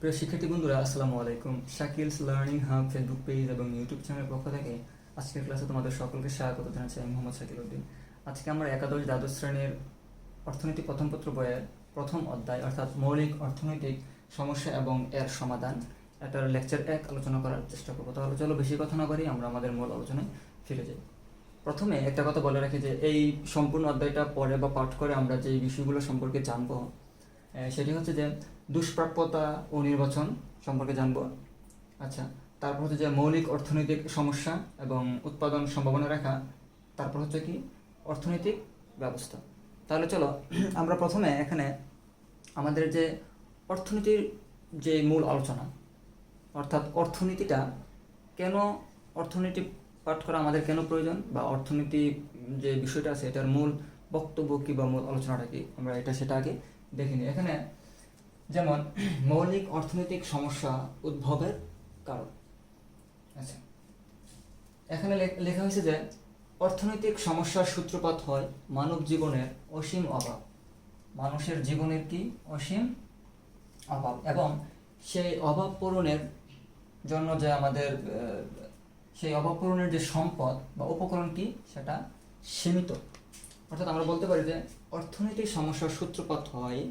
প্রিয় শিক্ষার্থী বন্ধুরা, আসসালামু আলাইকুম। Shakil's learning hub Facebook page এবং ইউটিউব চ্যানেলের পক্ষ থেকে আজকের ক্লাসে তোমাদের সকলকে স্বাগত জানাচ্ছি আমি মোহাম্মদ শাকিল উদ্দিন। আজকে আমরা একাদশ দ্বাদশ শ্রেণির অর্থনীতি প্রথম পত্র বইয়ের প্রথম অধ্যায়, অর্থাৎ মৌলিক অর্থনৈতিক সমস্যা এবং এর সমাধান, এটার লেকচার এক আলোচনা করার চেষ্টা করব। তাহলে চলো বেশি কথা না করি আমরা আমাদের মূল আলোচনায় ফিরে যাই। প্রথমে একটা কথা বলে রাখি যে এই সম্পূর্ণ অধ্যায়টা পড়ে বা পাঠ করে আমরা যে বিষয়গুলো সম্পর্কে জানব সেটি হচ্ছে যে দুষ্প্রাপ্যতা ও নির্বাচন সম্পর্কে জানব। আচ্ছা তারপর হচ্ছে যে মৌলিক অর্থনৈতিক সমস্যা এবং উৎপাদন সম্ভাবনা রেখা, তারপর হচ্ছে কি অর্থনৈতিক ব্যবস্থা। তাহলে চলো, আমরা প্রথমে এখানে আমাদের যে অর্থনীতির যে মূল আলোচনা, অর্থাৎ অর্থনীতিটা কেন অর্থনীতি পাঠ করা আমাদের কেন প্রয়োজন বা অর্থনীতি যে বিষয়টা আছে, এটার মূল বক্তব্য কী বা মূল আলোচনাটা কি, আমরা এটা সেটা আগে দেখিনি এখানে যেমন, মৌলিক অর্থনৈতিক সমস্যা উদ্ভবের কারণ। আচ্ছা। এখানে লেখা হয়েছে যে, অর্থনৈতিক সমস্যার সূত্রপাত হয় মানব জীবনের অসীম অভাব। মানুষের জীবনের কি? অসীম অভাব। এবং সেই অভাব পূরণের জন্য যে আমাদের সেই অভাব পূরণের যে সম্পদ বা উপকরণ কি? সেটা সীমিত। অর্থাৎ আমরা বলতে পারি যে, অর্থনৈতিক সমস্যার সূত্রপাত হয়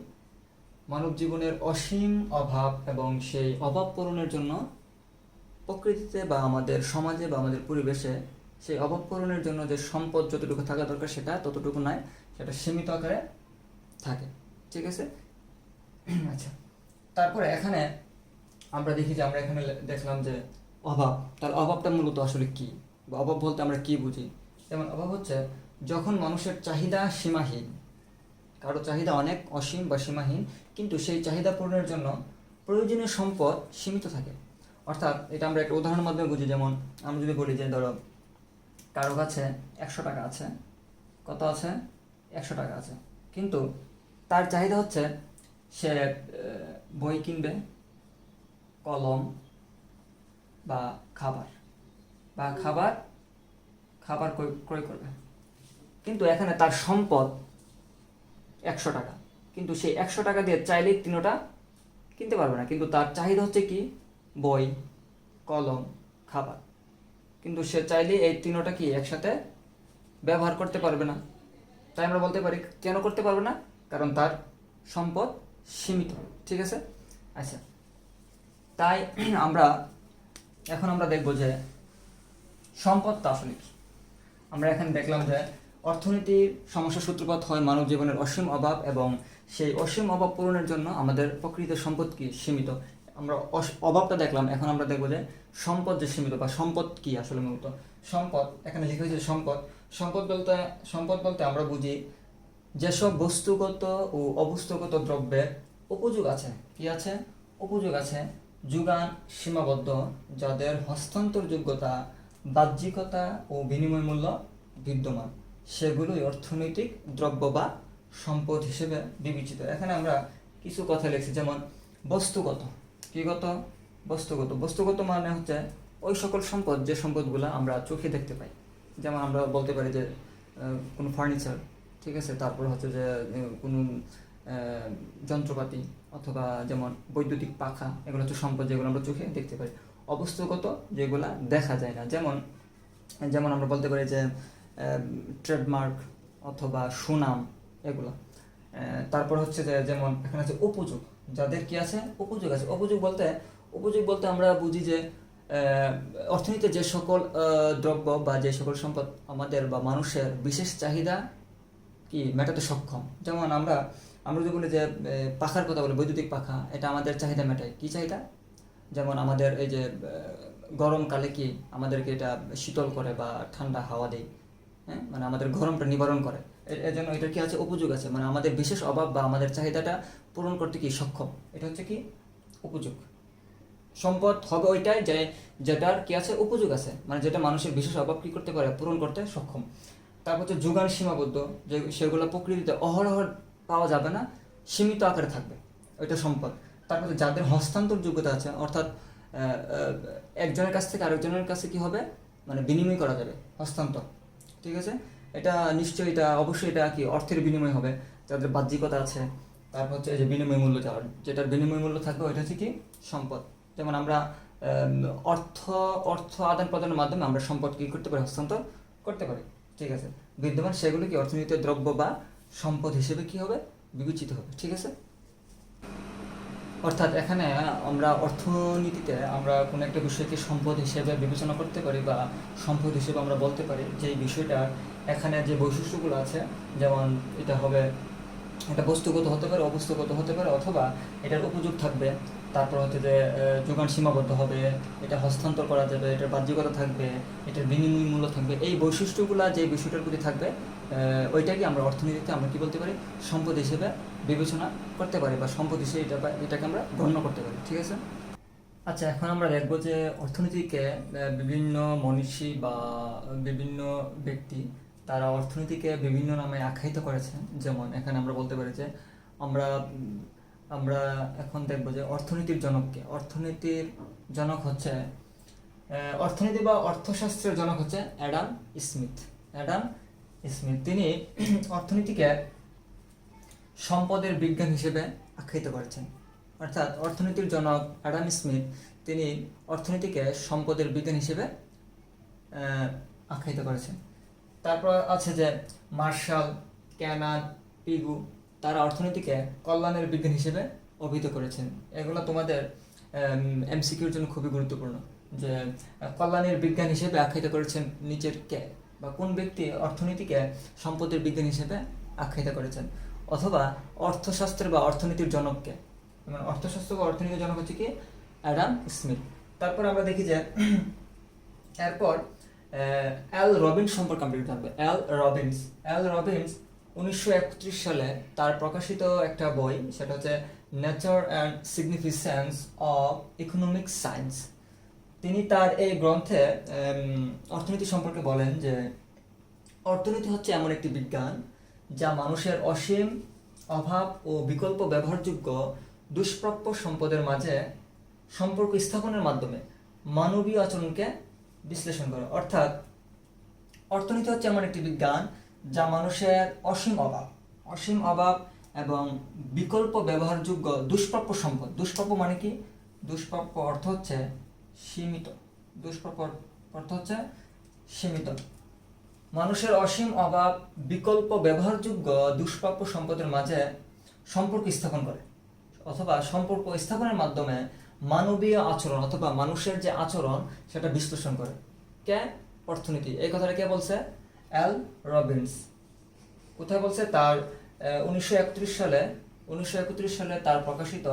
মানব জীবনের অসীম অভাব এবং সেই অভাব পূরণের জন্য প্রকৃতিতে বা আমাদের সমাজে বা আমাদের পরিবেশে সেই অভাব পূরণের জন্য যে সম্পদ যতটুকু থাকা দরকার সেটা ততটুকু নাই সেটা সীমিত আকারে থাকে। ঠিক আছে? আচ্ছা। তারপরে এখানে আমরা দেখি যে আমরা এখানে দেখলাম যে অভাব, তার অভাবটা মূলত আসলে কি? বা অভাব বলতে আমরা কি বুঝি? যেমন অভাব হচ্ছে যখন মানুষের চাহিদা সীমাহীন কারও চাহিদা অনেক অসীম বা সীমাহীন, কিন্তু সেই চাহিদা পূরণের জন্য প্রয়োজনীয় সম্পদ সীমিত থাকে। অর্থাৎ এটা আমরা একটা উদাহরণের মাধ্যমে বুঝি, যেমন আমরা যদি বলি যে, ধরো, কারও কাছে একশো টাকা আছে, কত আছে? একশো টাকা আছে। কিন্তু তার চাহিদা হচ্ছে সে বই কিনবে, কলম বা খাবার। বা খাবার খাবার ক্রয় করবে। কিন্তু এখানে তার সম্পদ একশো টাকা। কিন্তু সেই একশো টাকা দিয়ে চাইলেই তিনোটা কিনতে পারবে না। কিন্তু তার চাহিদা হচ্ছে কি? বই, কলম, খাবার। কিন্তু সে চাইলে এই তিনোটা কি একসাথে ব্যবহার করতে পারবে না? তাই আমরা বলতে পারি, কেন করতে পারবে না? কারণ তার সম্পদ সীমিত। ঠিক আছে? আচ্ছা। তাই আমরা, এখন আমরা দেখব যে সম্পদটা আসলে কি। আমরা এখানে দেখলাম যে অর্থনীতির সমস্যা সূত্রপাত হয় মানব জীবনের অসীম অভাব এবং সেই অসীম অভাব পূরণের জন্য আমাদের প্রকৃত সম্পদ কি? সীমিত। আমরা অভাবটা দেখলাম, এখন আমরা দেখব যে সম্পদ যে সীমিত বা সম্পদ কি আসলে মূলত? সম্পদ, এখানে লিখে হয়েছে সম্পদ। সম্পদ বলতে সম্পদ বলতে আমরা বুঝি যেসব বস্তুগত ও অবস্তুগত দ্রব্যের উপযোগ আছে। কি আছে? উপযোগ আছে যোগান সীমাবদ্ধ, যাদের হস্তান্তর যোগ্যতা বাহ্যিকতা ও বিনিময় মূল্য বিদ্যমান। সেগুলোই অর্থনৈতিক দ্রব্য বা সম্পদ হিসেবে বিবেচিত। এখানে আমরা কিছু কথা লিখছি, যেমন বস্তুগত। কিগত বস্তুগত। বস্তুগত মানে হচ্ছে ওই সকল সম্পদ, যে সম্পদগুলো আমরা চোখে দেখতে পাই। যেমন আমরা বলতে পারি যে কোনো ফার্নিচার, ঠিক আছে? তারপর হচ্ছে যে কোনো যন্ত্রপাতি অথবা যেমন বৈদ্যুতিক পাখা, এগুলো হচ্ছে সম্পদ যেগুলো আমরা চোখে দেখতে পাই। অবস্থাগত যেগুলা দেখা যায় না। যেমন যেমন আমরা বলতে পারি যে ট্রেডমার্ক অথবা সুনাম এগুলো। তারপর হচ্ছে যে, যেমন এখানে আছে উপযোগ। যাদের কি আছে? উপযোগ আছে। উপযোগ বলতে উপযোগ বলতে আমরা বুঝি যে অর্থনীতিতে যে সকল দ্রব্য বা যে সকল সম্পদ আমাদের বা মানুষের বিশেষ চাহিদা কি? মেটাতে সক্ষম। যেমন আমরা আমরা যদি বলি যে পাখার কথা বলি, বৈদ্যুতিক পাখা, এটা আমাদের চাহিদা মেটায়। কি চাহিদা? যেমন আমাদের এই যে গরমকালে কি আমাদেরকে এটা শীতল করে বা ঠান্ডা হাওয়া দেয়। হ্যাঁ? মানে আমাদের গরমটা নিবারণ করে। এর- জন্য এটা কি আছে? উপযোগ আছে। মানে আমাদের বিশেষ অভাব বা আমাদের চাহিদাটা পূরণ করতে কি সক্ষম? এটা হচ্ছে কি? উপযোগ। সম্পদ হবে ওইটাই যে যেটার কি আছে? উপযোগ আছে। মানে যেটা মানুষের বিশেষ অভাব কি করতে পারে? পূরণ করতে সক্ষম। তারপর হচ্ছে যোগান সীমাবদ্ধ। যে সেগুলো প্রকৃতিতে অহরহ পাওয়া যাবে না, সীমিত আকারে থাকবে। ওইটা সম্পদ। তারপর যাদের হস্তান্তর যোগ্যতা আছে, অর্থাৎ একজনের কাছ থেকে আরেকজনের কাছে কি হবে? মানে বিনিময় করা যাবে, হস্তান্তর। ঠিক আছে? এটা নিশ্চয়ই এটা অবশ্যই এটা কি অর্থের বিনিময় হবে। যাদের বাহ্যিকতা আছে, তারপর হচ্ছে যে বিনিময় মূল্য যাওয়ার। যেটার বিনিময় মূল্য থাকবে ওইটা হচ্ছে কি? সম্পদ। যেমন আমরা অর্থ অর্থ আদান প্রদানের মাধ্যমে আমরা সম্পদ কি করতে পারি? হস্তান্তর করতে পারি। ঠিক আছে? বিদ্যমান সেগুলো কি অর্থনীতির দ্রব্য বা সম্পদ হিসেবে কি হবে? বিবেচিত হবে। ঠিক আছে? অর্থাৎ এখানে আমরা অর্থনীতিতে আমরা কোনো একটা বিষয়কে সম্পদ হিসেবে বিবেচনা করতে পারি বা সম্পদ হিসেবে আমরা বলতে পারি যে বিষয়টা এখানে যে বৈশিষ্ট্যগুলো আছে, যেমন এটা হবে, এটা বস্তুগত হতে পারে, অবস্তুগত হতে পারে, অথবা এটার উপযোগ থাকবে। তারপর হচ্ছে যে যোগান সীমাবদ্ধ হবে, এটা হস্তান্তর করা যাবে, এটার বাহ্যিকতা থাকবে, এটার বিনিময় মূল্য থাকবে, এই বৈশিষ্ট্যগুলো যে বিষয়টার প্রতি থাকবে ওইটাকে আমরা অর্থনীতিতে আমরা কি বলতে পারি? সম্পদ হিসেবে বিবেচনা করতে পারি বা সম্পদ হিসেবে এটা এটাকে আমরা গণ্য করতে পারি, ঠিক আছে? আচ্ছা এখন আমরা দেখব যে অর্থনীতিকে বিভিন্ন মনীষী বা বিভিন্ন ব্যক্তি তারা অর্থনীতিকে বিভিন্ন নামে আখ্যায়িত করেছেন। যেমন এখানে আমরা বলতে পারি যে, আমরা আমরা এখন দেখব যে অর্থনীতির জনককে অর্থনীতির জনক হচ্ছে অর্থনীতি বা অর্থশাস্ত্রের জনক হচ্ছে অ্যাডাম স্মিথ। Adam Smith. তিনি অর্থনীতিকে সম্পদের বিজ্ঞান হিসেবে আখ্যায়িত করেছেন। অর্থাৎ অর্থনীতির জনক অ্যাডাম স্মিথ, তিনি অর্থনীতিকে সম্পদের বিজ্ঞান হিসেবে আখ্যায়িত করেছেন। তারপর আছে যে মার্শাল, ক্যানান, পিগু তারা অর্থনীতিকে কল্যাণের বিজ্ঞান হিসেবে অভিহিত করেছেন। এগুলো তোমাদের এমসিকিউর জন্য খুবই গুরুত্বপূর্ণ। যে, কল্যাণের বিজ্ঞান হিসেবে আখ্যায়িত করেছেন নিচের কে বা কোন ব্যক্তি অর্থনীতিকে সম্পদের বিজ্ঞান হিসেবে আখ্যায়িত করেছেন। অথবা অর্থশাস্ত্র বা অর্থনীতির জনককে মানে অর্থশাস্ত্র বা অর্থনীতির জনক হচ্ছে কি? Adam Smith. তারপর আমরা দেখি যে, এরপর অ্যাল রবিন্স সম্পর্কে আমরা জানব। এল রবিন্স। এল রবিন্স উনিশশো একত্রিশ সালে তার প্রকাশিত একটা বই, সেটা হচ্ছে nature and significance of economic science তিনি তার এই গ্রন্থে অর্থনীতি সম্পর্কে বলেন যে, অর্থনীতি হচ্ছে এমন একটি বিজ্ঞান যা মানুষের অসীম অভাব ও বিকল্প ব্যবহারযোগ্য দুষ্প্রাপ্য সম্পদের মাঝে সম্পর্ক স্থাপনের মাধ্যমে মানবীয় আচরণকে বিশ্লেষণ করে। অর্থাৎ, অর্থনীতি হচ্ছে এমন একটি বিজ্ঞান যা মানুষের অসীম অভাব। অসীম অভাব এবং বিকল্প ব্যবহারযোগ্য দুষ্প্রাপ্য সম্পদ। দুষ্প্রাপ্য মানে কি? দুষ্প্রাপ্য অর্থ হচ্ছে সীমিত। দুষ্প্রাপ্য অর্থ হচ্ছে সীমিত। মানুষের অসীম অভাব বিকল্প ব্যবহারযোগ্য দুষ্প্রাপ্য সম্পদের মাঝে সম্পর্ক স্থাপন করে। অথবা সম্পর্ক স্থাপনের মাধ্যমে মানবীয় আচরণ অথবা মানুষের যে আচরণ, সেটা বিশ্লেষণ করে। কে? অর্থনীতি। এই কথাটা কে বলছে? এল রবিন্স কোথায় বলছে তার উনিশশো একত্রিশ সালে, উনিশশো একত্রিশ সালে তার প্রকাশিত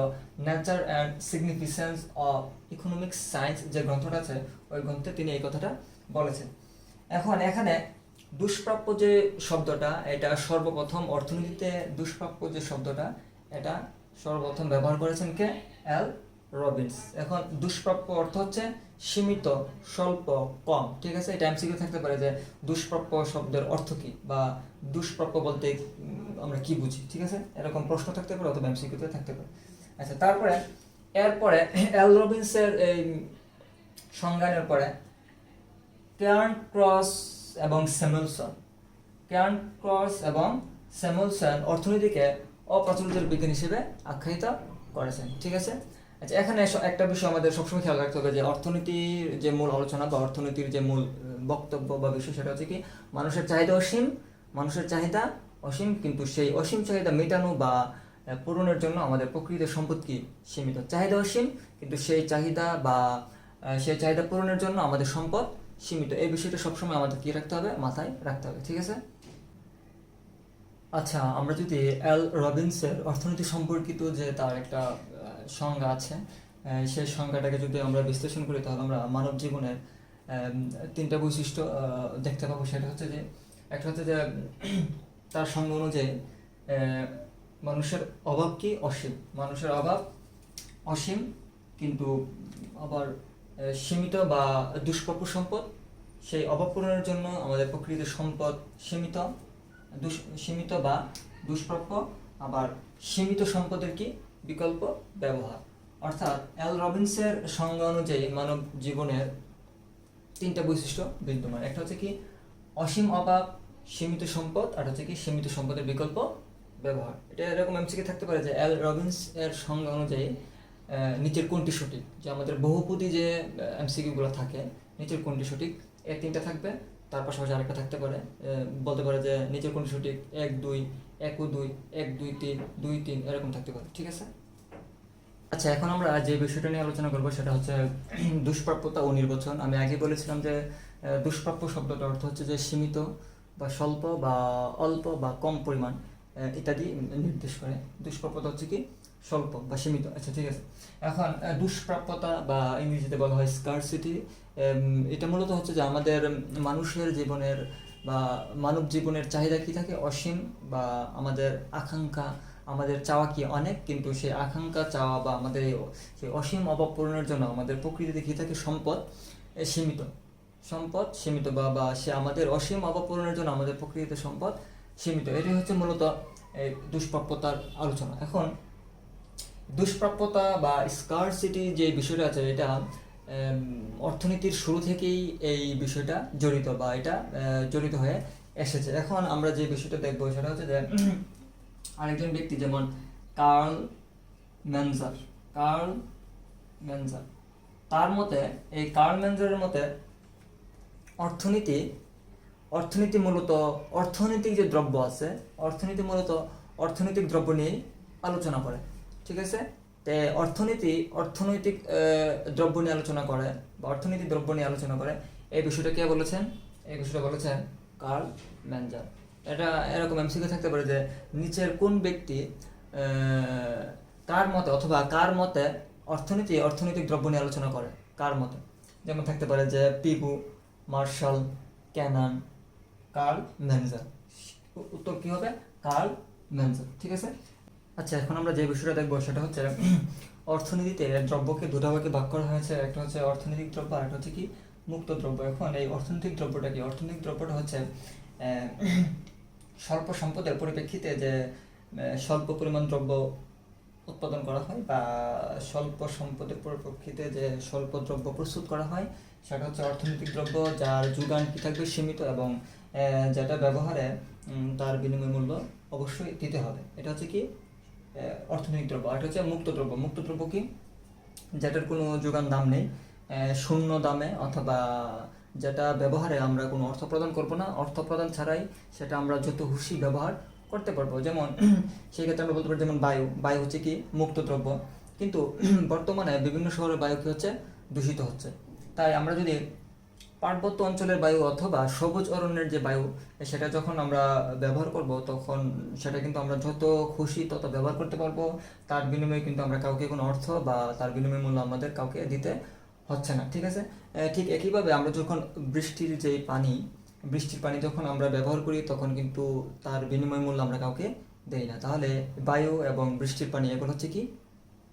nature and significance of economic science যে গ্রন্থটা আছে, ওই গ্রন্থে তিনি এই কথাটা বলেছেন। এখন এখানে দুষ্প্রাপ্য যে শব্দটা, এটা সর্বপ্রথম অর্থনীতিতে দুষ্প্রাপ্য যে শব্দটা, এটা সর্বপ্রথম ব্যবহার করেছেন কে? এল রবিন্স এখন দুষ্প্রাপ্য অর্থ হচ্ছে সীমিত, স্বল্প, কম। ঠিক আছে? এটা এমসিকিউ থাকতে পারে যে দুষ্প্রাপ্য শব্দের অর্থ কি বা দুষ্প্রাপ্য বলতে আমরা কি বুঝি? ঠিক আছে? এরকম প্রশ্ন থাকতে পারে অথবা এমসিকিউতে থাকতে পারে। আচ্ছা তারপরে, এরপরে এল রবিন্সের এই সংজ্ঞানের পরে কেয়ার্ন ক্রস এবং স্যামুলসন কেয়ার্ন ক্রস এবং স্যামুলসন অর্থনীতিকে অপ্রচলিত বিজ্ঞান হিসেবে আখ্যায়িত করেছেন। ঠিক আছে? আচ্ছা এখানে একটা বিষয় আমাদের সবসময় খেয়াল রাখতে হবে যে অর্থনীতির যে মূল আলোচনা বা অর্থনীতির যে মূল বক্তব্য বা বিষয় সেটা হচ্ছে কি, মানুষের চাহিদা অসীম, মানুষের চাহিদা অসীম, কিন্তু সেই অসীম চাহিদা মেটানো বা পূরণের জন্য আমাদের প্রকৃত সম্পদ কি? সীমিত। চাহিদা অসীম, কিন্তু সেই চাহিদা বা সেই চাহিদা পূরণের জন্য আমাদের সম্পদ সীমিত। এই বিষয়টা সবসময় আমাদের কি রাখতে হবে? মাথায় রাখতে হবে, ঠিক আছে? আচ্ছা আমরা যদি এল রবিন্সের অর্থনীতি সম্পর্কিত যে তার একটা সংজ্ঞা আছে। সেই সংজ্ঞাটাকে যদি আমরা বিশ্লেষণ করি, তাহলে আমরা মানব জীবনের তিনটা বৈশিষ্ট্য দেখতে পাবো। সেটা হচ্ছে যে, একটা হচ্ছে যে, তার সংজ্ঞা অনুযায়ী মানুষের অভাব কি অসীম? মানুষের অভাব অসীম, কিন্তু আবার সীমিত বা দুষ্প্রাপ্য সম্পদ, সেই অভাব পূরণের জন্য আমাদের প্রকৃত সম্পদ সীমিত সীমিত বা দুষ্প্রাপ্য, আবার সীমিত সম্পদের কি? বিকল্প ব্যবহার। অর্থাৎ এল রবিন্সের সংজ্ঞা অনুযায়ী মানব জীবনের তিনটা বৈশিষ্ট্য বিদ্যমান একটা হচ্ছে কি, অসীম অভাব, সীমিত সম্পদ, আর হচ্ছে কি, সীমিত সম্পদের বিকল্প ব্যবহার। এটা এরকম এমসিকে থাকতে পারে যে এল রবিন্স এর সংজ্ঞা অনুযায়ী নিচের কোনটি সঠিক? যে আমাদের বহুপদী যে এমসিকিউগুলো থাকে, নিচের কোনটি সঠিক? এই তিনটা থাকবে। তার পাশাপাশি আরেকটা থাকতে পারে বলতে পারে যে নিচের কোন সঠিক? এক, দুই, এক ও দুই, এক, দুই, তিন দুই, তিন, এরকম থাকতে পারে, ঠিক আছে? আচ্ছা এখন আমরা যে বিষয়টা নিয়ে আলোচনা করব সেটা হচ্ছে দুষ্প্রাপ্যতা ও নির্বাচন। আমি আগে বলেছিলাম যে দুষ্প্রাপ্য শব্দটার অর্থ হচ্ছে যে সীমিত বা স্বল্প বা অল্প বা কম পরিমাণ। ইত্যাদি নির্দেশ করে। দুষ্প্রাপ্যতা হচ্ছে কি? স্বল্প বা সীমিত। আচ্ছা ঠিক আছে। এখন দুষ্প্রাপ্যতা বা ইংরেজিতে বলা হয় স্কারসিটি এটা মূলত হচ্ছে যে আমাদের মানুষের জীবনের বা মানব জীবনের চাহিদা কি থাকে? অসীম বা আমাদের আকাঙ্ক্ষা, আমাদের চাওয়া কি অনেক, কিন্তু সেই আকাঙ্ক্ষা, চাওয়া বা আমাদের সেই অসীম অভাব পূরণের জন্য আমাদের প্রকৃতিতে কি থাকে? সম্পদ সীমিত। সম্পদ, সীমিত বা বা সে আমাদের অসীম অভাব পূরণের জন্য আমাদের প্রকৃতিতে সম্পদ সীমিত। এটাই হচ্ছে মূলত এই দুষ্প্রাপ্যতার আলোচনা। এখন, দুষ্প্রাপ্যতা বা স্কারসিটি যে বিষয়টা আছে, এটা অর্থনীতির শুরু থেকেই এই বিষয়টা জড়িত বা এটা জড়িত হয়ে এসেছে। এখন আমরা যে বিষয়টা দেখব, সেটা হচ্ছে যে, আরেকজন ব্যক্তি যেমন কার্ল ম্যানজার কার্ল ম্যানজার, তার মতে, এই কার্ল ম্যানজারের মতে, অর্থনীতি অর্থনীতি মূলত অর্থনৈতিক যে দ্রব্য আছে, অর্থনীতি মূলত অর্থনৈতিক দ্রব্য নিয়েই আলোচনা করে, ঠিক আছে? তে অর্থনীতি, অর্থনৈতিক দ্রব্য নিয়ে আলোচনা করে বা অর্থনীতি দ্রব্য নিয়ে আলোচনা করে, এই বিষয়টা কে বলেছেন? এই বিষয়টা বলেছেন কার্ল ম্যানজার। এটা এরকম এমসিকে থাকতে পারে যে নিচের কোন ব্যক্তি কার মতে অথবা কার মতে অর্থনীতি, অর্থনৈতিক দ্রব্য নিয়ে আলোচনা করে, কার মতে? যেমন থাকতে পারে যে Pigou, Marshall, Cannan Carl Menger উত্তর কি হবে? কার্ল ম্যানজার ঠিক আছে? আচ্ছা এখন আমরা যে বিষয়টা দেখব সেটা হচ্ছে অর্থনীতিতে দ্রব্যকে দুটা ভাগে ভাগ করা হয়েছে। একটা হচ্ছে অর্থনৈতিক দ্রব্য আর একটা হচ্ছে কি? মুক্ত দ্রব্য। এখন এই অর্থনৈতিক দ্রব্যটা কি? অর্থনৈতিক দ্রব্যটা হচ্ছে স্বল্প সম্পদের পরিপ্রেক্ষিতে যে স্বল্প পরিমাণ দ্রব্য উৎপাদন করা হয় বা স্বল্প সম্পদের পরিপ্রেক্ষিতে যে স্বল্প দ্রব্য প্রস্তুত করা হয়, সেটা হচ্ছে অর্থনৈতিক দ্রব্য যার যোগান কি থাকবে সীমিত এবং যেটা ব্যবহারে তার বিনিময় মূল্য অবশ্যই দিতে হবে। এটা হচ্ছে কি? অর্থনৈতিক দ্রব্য। এটা হচ্ছে মুক্ত দ্রব্য। মুক্ত দ্রব্য কি? যেটার কোনো যোগান দাম নেই। শূন্য দামে অথবা যেটা ব্যবহারে আমরা কোনো অর্থ প্রদান করব না। অর্থ প্রদান ছাড়াই সেটা আমরা যত খুশি ব্যবহার করতে পারব। যেমন, সেই ক্ষেত্রে আমরা বলতে পারি, যেমন বায়ু। বায়ু হচ্ছে কি? মুক্ত দ্রব্য। কিন্তু, বর্তমানে বিভিন্ন শহরের বায়ু কি হচ্ছে? দূষিত হচ্ছে। তাই আমরা যদি পার্বত্য অঞ্চলের বায়ু অথবা সবুজ অরণ্যের যে বায়ু, সেটা যখন আমরা ব্যবহার করব, তখন সেটা কিন্তু আমরা যত খুশি তত ব্যবহার করতে পারব। তার বিনিময়ে কিন্তু আমরা কাউকে কোনো অর্থ বা তার বিনিময় মূল্য আমাদের কাউকে দিতে হচ্ছে না, ঠিক আছে? ঠিক একইভাবে আমরা যখন বৃষ্টির যে পানি, বৃষ্টির পানি যখন আমরা ব্যবহার করি, তখন কিন্তু তার বিনিময় মূল্য আমরা কাউকে দেই না। তাহলে বায়ু এবং বৃষ্টির পানি এগুলো হচ্ছে কি?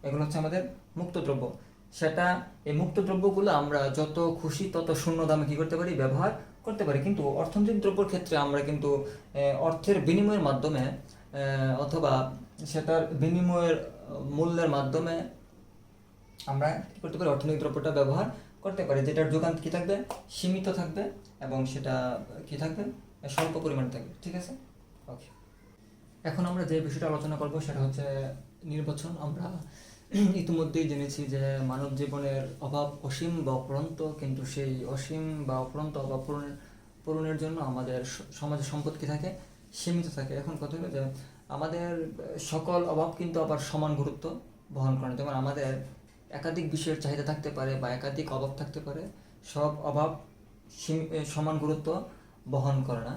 এগুলো হচ্ছে আমাদের মুক্ত দ্রব্য। সেটা এই মুক্ত দ্রব্যগুলো আমরা যত খুশি তত শূন্য দামে কি করতে পারি? ব্যবহার করতে পারি। কিন্তু অর্থনৈতিক দ্রব্যর ক্ষেত্রে আমরা কিন্তু অর্থের বিনিময়ের মাধ্যমে অথবা সেটার বিনিময়ের মূল্যের মাধ্যমে আমরা কি করতে পারি? অর্থনৈতিক দ্রব্যটা ব্যবহার করতে পারি। যেটার যোগান কি থাকবে? সীমিত থাকবে এবং সেটা কি থাকবে? স্বল্প পরিমাণে থাকবে। ঠিক আছে? ওকে এখন আমরা যে বিষয়টা আলোচনা করব সেটা হচ্ছে নির্বাচন। আমরা ইতিমধ্যেই জেনেছি যে মানব জীবনের অভাব অসীম বা অপরন্ত কিন্তু সেই অসীম বা অপরন্ত অভাব পূরণের পূরণের জন্য আমাদের সমাজে সম্পদ কি থাকে, সীমিত থাকে এখন কথা হলো যে আমাদের সকল অভাব কিন্তু আবার সমান গুরুত্ব বহন করে। যেমন আমাদের একাধিক বিষয়ের চাহিদা থাকতে পারে বা একাধিক অভাব থাকতে পারে, সব অভাব সীম- সমান গুরুত্ব বহন করে না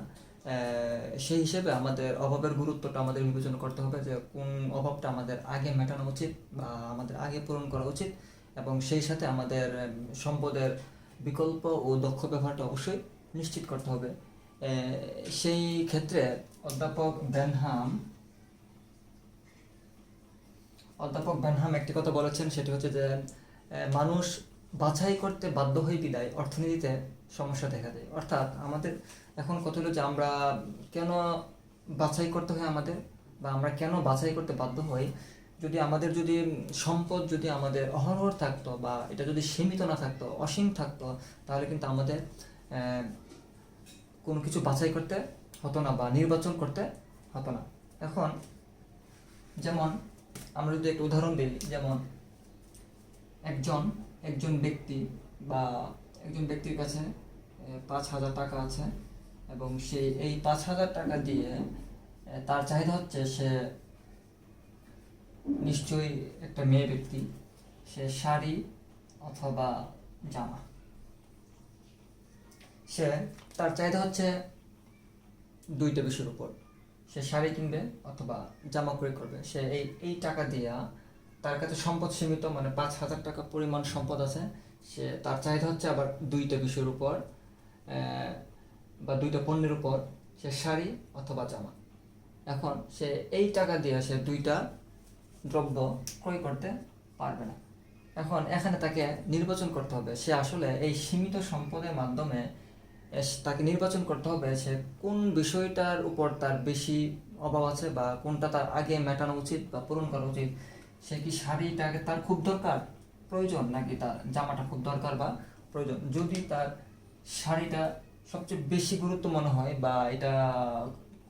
সেই হিসেবে আমাদের অভাবের গুরুত্বটা আমাদের বিবেচনা করতে হবে যে কোন অভাবটা আমাদের আগে মেটানো উচিত বা আমাদের আগে পূরণ করা উচিত এবং সেই সাথে আমাদের সম্পদের বিকল্প ও দক্ষ ব্যবহারটা অবশ্যই নিশ্চিত করতে হবে। সেই ক্ষেত্রে অধ্যাপক বেনহাম অধ্যাপক বেনহাম একটি কথা বলেছেন, সেটি হচ্ছে যে মানুষ বাছাই করতে বাধ্য হয়ে বিদায় অর্থনীতিতে সমস্যা দেখা দেয়। অর্থাৎ আমাদের এখন কথা হলো যে আমরা কেন বাছাই করতে হয় আমাদের বা আমরা কেন বাছাই করতে বাধ্য হই? যদি আমাদের যদি সম্পদ যদি আমাদের অহরহ থাকতো বা এটা যদি সীমিত না থাকতো, অসীম থাকতো, তাহলে কিন্তু আমাদের কোনো কিছু বাছাই করতে হতো না বা নির্বাচন করতে হতো না। এখন যেমন আমরা যদি একটা উদাহরণ দিই, যেমন একজন একজন ব্যক্তি বা একজন ব্যক্তির কাছে পাঁচ হাজার টাকা আছে এবং সে এই পাঁচ হাজার টাকা দিয়ে তার চাহিদা হচ্ছে সে নিশ্চয়ই একটা মেয়ে ব্যক্তি, সে শাড়ি অথবা জামা। সে, তার চাহিদা হচ্ছে দুইটা বিষয়ের উপর। সে শাড়ি কিনবে অথবা জামা ক্রয় করবে। সে এই এই টাকা দিয়া তার কাছে সম্পদ সীমিত মানে পাঁচ হাজার টাকা পরিমাণ সম্পদ আছে। সে, তার চাহিদা হচ্ছে আবার দুইটা বিষয়ের উপর। বা দুইটা পণ্যের উপর সে শাড়ি অথবা জামা। এখন সে এই টাকা দিয়ে সে দুইটা দ্রব্য ক্রয় করতে পারবে না। এখন এখানে তাকে নির্বাচন করতে হবে। সে আসলে এই সীমিত সম্পদের মাধ্যমে তাকে নির্বাচন করতে হবে সে কোন বিষয়টার উপর তার বেশি অভাব আছে বা কোনটা তার আগে মেটানো উচিত বা পূরণ করা উচিত। সে কি শাড়িটাকে তার খুব দরকার প্রয়োজন নাকি তার জামাটা খুব দরকার বা প্রয়োজন? যদি তার শাড়িটা সবচেয়ে বেশি গুরুত্ব মনে হয় বা এটা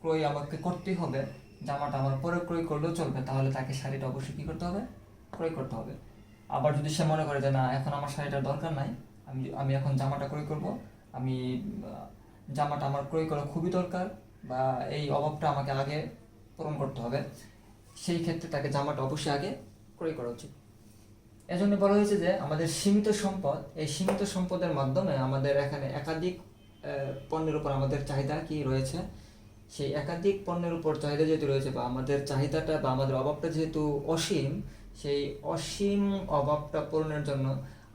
ক্রয় আমাকে করতেই হবে। জামাটা আমার পরে ক্রয় করলেও চলবে, তাহলে তাকে শাড়িটা অবশ্যই কী করতে হবে? ক্রয় করতে হবে। আবার যদি সে মনে করে যে না, এখন আমার শাড়িটার দরকার নাই, আমি আমি এখন জামাটা ক্রয় করব, আমি জামাটা আমার ক্রয় করা খুবই দরকার বা এই অভাবটা আমাকে আগে পূরণ করতে হবে, সেই ক্ষেত্রে তাকে জামাটা অবশ্যই আগে ক্রয় করা উচিত। এজন্য বলা হয়েছে যে আমাদের সীমিত সম্পদ, এই সীমিত সম্পদের মাধ্যমে আমাদের এখানে একাধিক পণ্যের উপর আমাদের চাহিদা কি রয়েছে? সেই একাধিক পণ্যের উপর চাহিদা যেহেতু রয়েছে বা আমাদের চাহিদাটা বা আমাদের অভাবটা যেহেতু অসীম, সেই অসীম অভাবটা পূরণের জন্য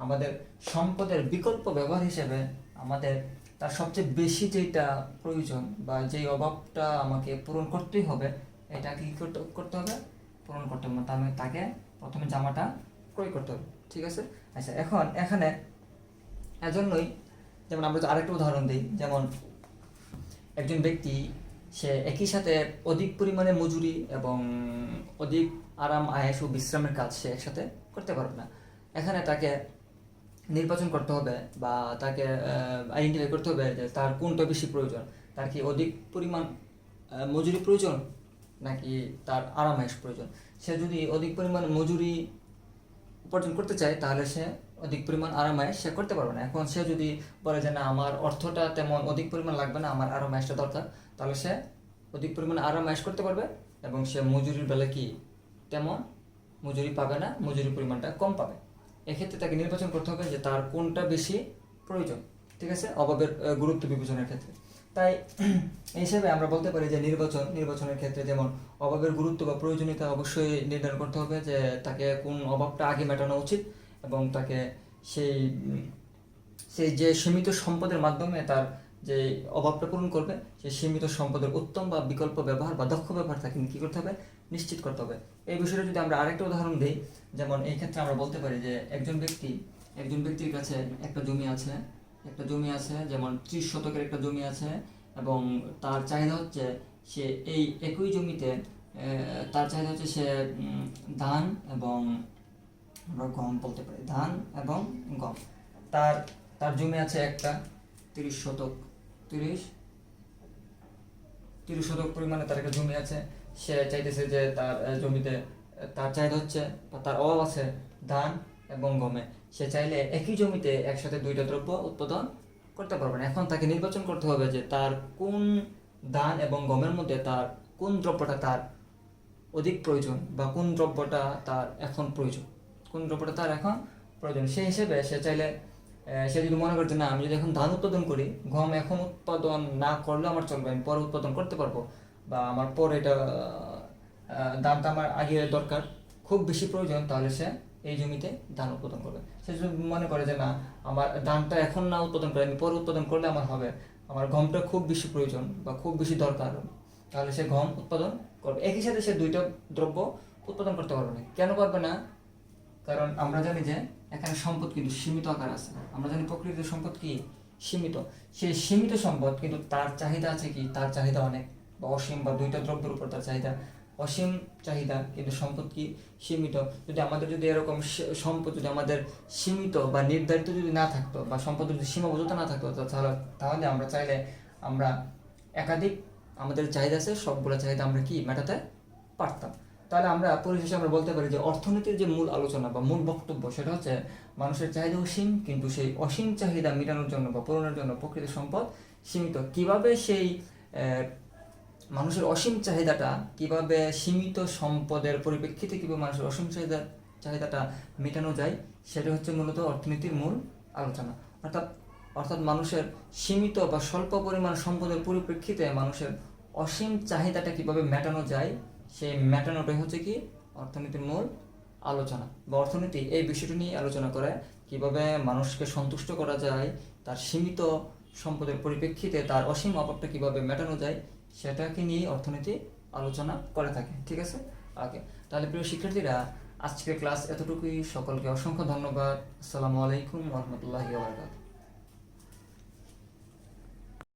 আমাদের সম্পদের বিকল্প ব্যবহার হিসেবে আমাদের তার সবচেয়ে বেশি যেটা প্রয়োজন বা যেই অভাবটা আমাকে পূরণ করতেই হবে, এটা কি করতে হবে? পূরণ করতে হবে। তার মানে তাকে প্রথমে জামাটা ক্রয় করতে হবে, ঠিক আছে? আচ্ছা এখন এখানে এজন্যই যেমন আমরা আরেকটা উদাহরণ দিই, যেমন একজন ব্যক্তি, সে একই সাথে অধিক পরিমাণে মজুরি এবং অধিক আরাম, আয়েস ও বিশ্রামের কাজ সে একসাথে করতে পারবে না। এখানে তাকে নির্বাচন করতে হবে বা তাকে আইডেন্টিফাই করতে হবে যে তার কোনটা বেশি প্রয়োজন, তার কি অধিক পরিমাণ মজুরি প্রয়োজন নাকি তার আরাম, আয়েস প্রয়োজন? সে যদি অধিক পরিমাণ মজুরি উপার্জন করতে চায়, তাহলে সে অধিক পরিমাণ আরামায় সে করতে পারবে না। এখন সে যদি বলে যে, না, আমার অর্থটা তেমন অধিক পরিমাণ লাগবে না, আমার আরামায়েশটা দরকার তাহলে সে অধিক পরিমাণ আরামায়েশ করতে পারবে এবং সে মজুরির বেলা কি? তেমন মজুরি পাবে না, মজুরির পরিমাণটা কম পাবে। এক্ষেত্রে তাকে নির্বাচন করতে হবে যে, তার কোনটা বেশি প্রয়োজন, ঠিক আছে? অভাবের গুরুত্ব বিবেচনার ক্ষেত্রে। তাই এই হিসেবে আমরা বলতে পারি যে নির্বাচন, নির্বাচনের ক্ষেত্রে যেমন অভাবের গুরুত্ব বা প্রয়োজনীয়তা অবশ্যই নির্ধারণ করতে হবে যে তাকে কোন অভাবটা আগে মেটানো উচিত এবং তাকে সেই সেই যে সীমিত সম্পদের মাধ্যমে তার যে অভাবটা পূরণ করবে, সেই সীমিত সম্পদের উত্তম বা বিকল্প ব্যবহার বা দক্ষ ব্যবহার তাকে কী করতে হবে? নিশ্চিত করতে হবে। এই বিষয়টা যদি আমরা আরেকটা উদাহরণ দিই, যেমন এই ক্ষেত্রে আমরা বলতে পারি যে একজন ব্যক্তি, একজন ব্যক্তির কাছে একটা জমি আছে একটা জমি আছে, যেমন ত্রিশ শতকের একটা জমি আছে এবং তার চাহিদা হচ্ছে সে এই একই জমিতে তার চাহিদা হচ্ছে সে ধান এবং আমরা গম বলতে পারি, ধান এবং গম। তার তার জমি আছে একটা, তিরিশ শতক, তিরিশ তিরিশ শতক পরিমাণে তার একটা জমি আছে। সে চাইতেছে যে তার জমিতে, তার চাহিদা হচ্ছে তার অভাব আছে ধান এবং গমে। সে চাইলে একই জমিতে একসাথে দুইটা দ্রব্য উৎপাদন করতে পারবে না এখন তাকে নির্বাচন করতে হবে যে তার কোন ধান এবং গমের মধ্যে তার কোন দ্রব্যটা তার অধিক প্রয়োজন বা কোন দ্রব্যটা তার এখন প্রয়োজন। কোন দ্রব্যটা তার এখন প্রয়োজন। সেই হিসেবে সে চাইলে সে যদি মনে করছে না, আমি যদি এখন ধান উৎপাদন করি, গম এখন উৎপাদন না করলে আমার চলবে, আমি পরে উৎপাদন করতে পারব বা আমার পরে এটা দামটা আমার আগে দরকার, খুব বেশি প্রয়োজন, তাহলে সে এই জমিতে ধান উৎপাদন করবে। সে মনে করে যে না, আমার ধানটা এখন না উৎপাদন করে, আমি পরে উৎপাদন করলে আমার হবে, আমার গমটা খুব বেশি প্রয়োজন বা খুব বেশি দরকার, তাহলে সে গম উৎপাদন করবে। একই সাথে সে দুইটা দ্রব্য উৎপাদন করতে পারবে না। কেন পারবে না? কারণ আমরা জানি যে এখানে সম্পদ কিন্তু সীমিত আকার আছে। আমরা জানি প্রকৃতির সম্পদ কি? সীমিত। সেই সীমিত সম্পদ কিন্তু তার চাহিদা আছে কি? তার চাহিদা অনেক। বা অসীম বা দুইটা দ্রব্যের উপর তার চাহিদা অসীম চাহিদা কিন্তু সম্পদ কি সীমিত? যদি আমাদের যদি এরকম সম্পদ যদি আমাদের সীমিত বা নির্ধারিত যদি না থাকতো বা সম্পদ যদি সীমাবদ্ধতা না থাকতো তাহলে তাহলে আমরা চাইলে আমরা একাধিক আমাদের চাহিদা আছে, সবগুলো চাহিদা আমরা কি মেটাতে পারতাম। তাহলে আমরা পরিশেষে আমরা বলতে পারি যে অর্থনীতির যে মূল আলোচনা বা মূল বক্তব্য সেটা হচ্ছে মানুষের চাহিদা অসীম, কিন্তু সেই অসীম চাহিদা মেটানোর জন্য বা পূরণের জন্য প্রকৃত সম্পদ সীমিত। কীভাবে সেই মানুষের অসীম চাহিদাটা, কীভাবে সীমিত সম্পদের পরিপ্রেক্ষিতে কীভাবে মানুষের অসীম চাহিদা, চাহিদাটা মেটানো যায়, সেটা হচ্ছে মূলত অর্থনীতির মূল আলোচনা। অর্থাৎ অর্থাৎ মানুষের সীমিত বা স্বল্প পরিমাণ সম্পদের পরিপ্রেক্ষিতে মানুষের অসীম চাহিদাটা কীভাবে মেটানো যায়, সেই মেটানোটাই হচ্ছে কি? অর্থনীতির মূল আলোচনা বা অর্থনীতি এই বিষয়টি নিয়ে আলোচনা করে কীভাবে মানুষকে সন্তুষ্ট করা যায়, তার সীমিত সম্পদের পরিপ্রেক্ষিতে তার অসীম অভাবটা কীভাবে মেটানো যায় সেটাকে নিয়ে অর্থনীতি আলোচনা করে থাকে, ঠিক আছে? ওকে তাহলে প্রিয় শিক্ষার্থীরা, আজকের ক্লাস এতটুকুই। সকলকে অসংখ্য ধন্যবাদ। আসসালামু আলাইকুম রহমতুল্লাহ বারকাত